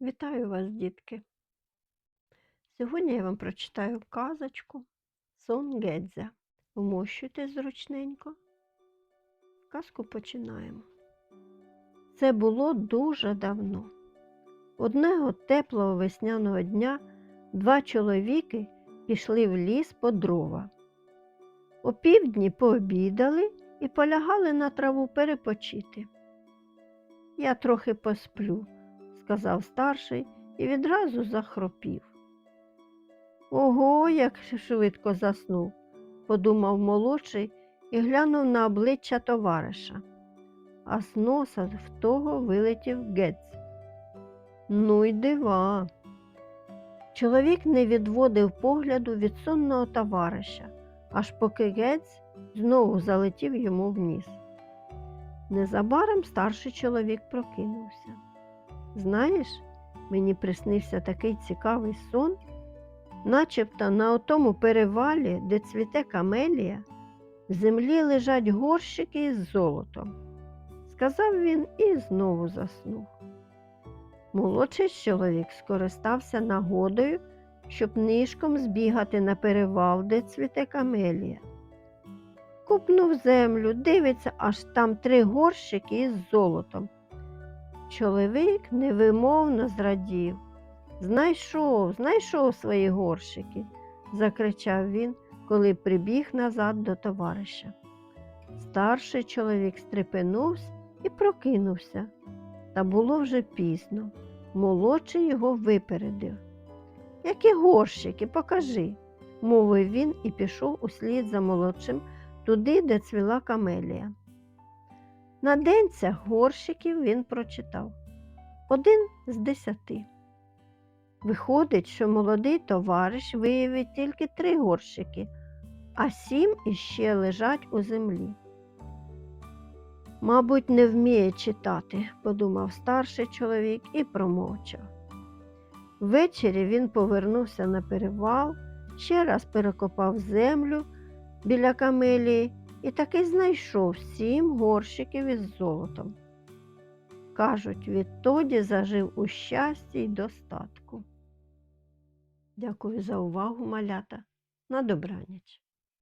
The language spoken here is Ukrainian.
Вітаю вас, дітки! Сьогодні я вам прочитаю казочку Сон Гедзя. Вмощуйтесь зручненько. Казку починаємо. Це було дуже давно. Одного теплого весняного дня два чоловіки пішли в ліс по дрова. О півдні пообідали і полягали на траву перепочити. Я трохи посплю, сказав старший і відразу захропів. Ого, як швидко заснув, подумав молодший і глянув на обличчя товариша. А з носа в того вилетів гець. Ну й дива. Чоловік не відводив погляду від сонного товариша, аж поки гець знову залетів йому в ніс. Незабаром старший чоловік прокинувся. Знаєш, мені приснився такий цікавий сон, начебто на отому перевалі, де цвіте камелія, в землі лежать горщики із золотом. Сказав він і знову заснув. Молодший чоловік скористався нагодою, щоб нишком збігати на перевал, де цвіте камелія. Купнув землю, дивиться, аж там три горщики із золотом. Чоловік невимовно зрадів. Знайшов, знайшов свої горщики, закричав він, коли прибіг назад до товариша. Старший чоловік стрепенувся і прокинувся, та було вже пізно. Молодший його випередив. Які горщики, покажи, мовив він і пішов услід за молодшим туди, де цвіла камелія. На денцях горщиків він прочитав один з десяти. Виходить, що молодий товариш виявив тільки три горщики, а сім іще лежать у землі. Мабуть, не вміє читати, подумав старший чоловік і промовчав. Ввечері він повернувся на перевал, ще раз перекопав землю біля камелії і таки знайшов сім горщиків із золотом. Кажуть, відтоді зажив у щасті й достатку. Дякую за увагу, малята. На добраніч.